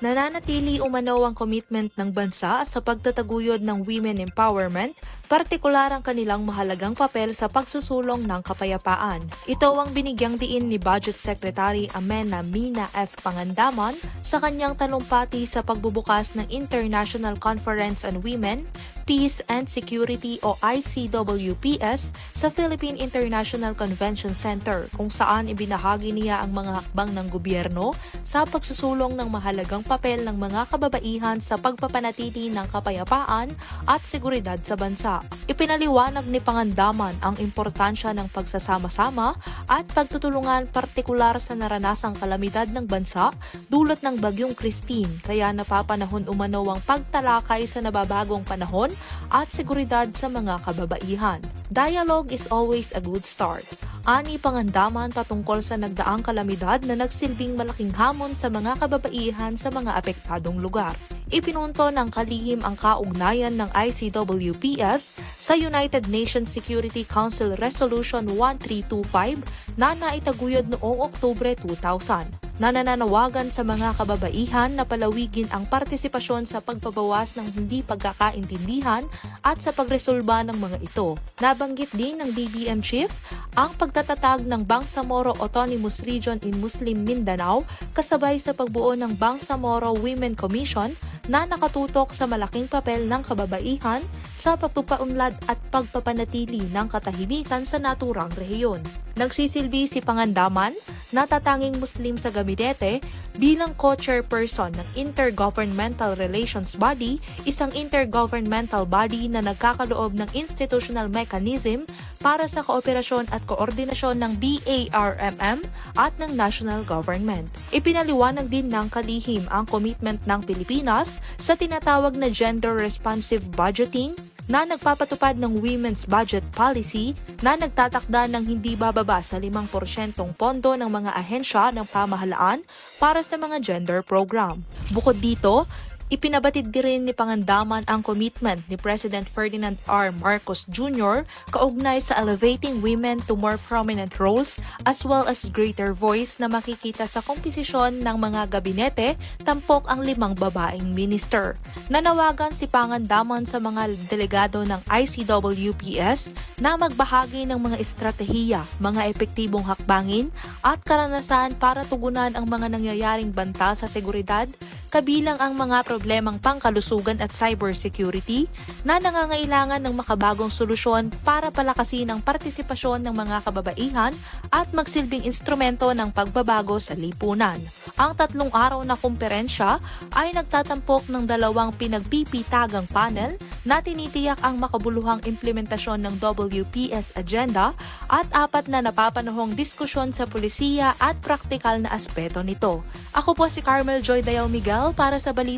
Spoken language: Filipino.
Nananatili umano ang commitment ng bansa sa pagtataguyod ng women empowerment, partikular ang kanilang mahalagang papel sa pagsusulong ng kapayapaan. Ito ang binigyang diin ni Budget Secretary Amena Mina F. Pangandaman sa kanyang talumpati sa pagbubukas ng International Conference on Women, Peace and Security o ICWPS sa Philippine International Convention Center kung saan ibinahagi niya ang mga hakbang ng gobyerno sa pagsusulong ng mahalagang papel ng mga kababaihan sa pagpapanatili ng kapayapaan at seguridad sa bansa. Ipinaliwanag ni Pangandaman ang importansya ng pagsasama-sama at pagtutulungan partikular sa naranasang kalamidad ng bansa dulot ng Bagyong Christine kaya napapanahon umano ang pagtalakay sa nababagong panahon at seguridad sa mga kababaihan. Dialogue is always a good start. Ani pangandaman patungkol sa nagdaang kalamidad na nagsilbing malaking hamon sa mga kababaihan sa mga apektadong lugar. Ipinunto ng kalihim ang kaugnayan ng ICWPS sa United Nations Security Council Resolution 1325 na naitaguyod noong Oktubre 2000 na nananawagan sa mga kababaihan na palawigin ang partisipasyon sa pagpabawas ng hindi pagkakaintindihan at sa pagresolba ng mga ito. Nabanggit din ng DBM Chief ang pagtatatag ng Bangsamoro Autonomous Region in Muslim Mindanao kasabay sa pagbuo ng Bangsamoro Women Commission na nakatutok sa malaking papel ng kababaihan sa pagpapaunlad at pagpapanatili ng katahimikan sa naturang rehiyon. Nagsisilbi si Pangandaman, natatanging Muslim sa gabinete, bilang co-chairperson ng Intergovernmental Relations Body, isang intergovernmental body na nagkakaloob ng institutional mechanism para sa kooperasyon at koordinasyon ng BARMM at ng national government. Ipinaliwanag din ng kalihim ang commitment ng Pilipinas sa tinatawag na gender-responsive budgeting na nagpapatupad ng Women's Budget Policy na nagtatakda ng hindi bababa sa 5% pondo ng mga ahensya ng pamahalaan para sa mga gender program. Bukod dito, Ipinabatid din rin ni Pangandaman ang commitment ni President Ferdinand R. Marcos Jr. kaugnay sa elevating women to more prominent roles as well as greater voice na makikita sa komposisyon ng mga gabinete tampok ang limang babaeng minister. Nanawagan si Pangandaman sa mga delegado ng ICWPS na magbahagi ng mga estratehiya, mga epektibong hakbangin at karanasan para tugunan ang mga nangyayaring banta sa seguridad kabilang ang mga problemang pangkalusugan at cybersecurity na nangangailangan ng makabagong solusyon para palakasin ang partisipasyon ng mga kababaihan at magsilbing instrumento ng pagbabago sa lipunan. Ang tatlong araw na kumperensya ay nagtatampok ng dalawang pinagpipitagang panel na tinitiyak ang makabuluhang implementasyon ng WPS agenda at apat na napapanahong diskusyon sa pulisiya at praktikal na aspeto nito. Ako po si Carmel Joy Dayaw Miguel para sa Balita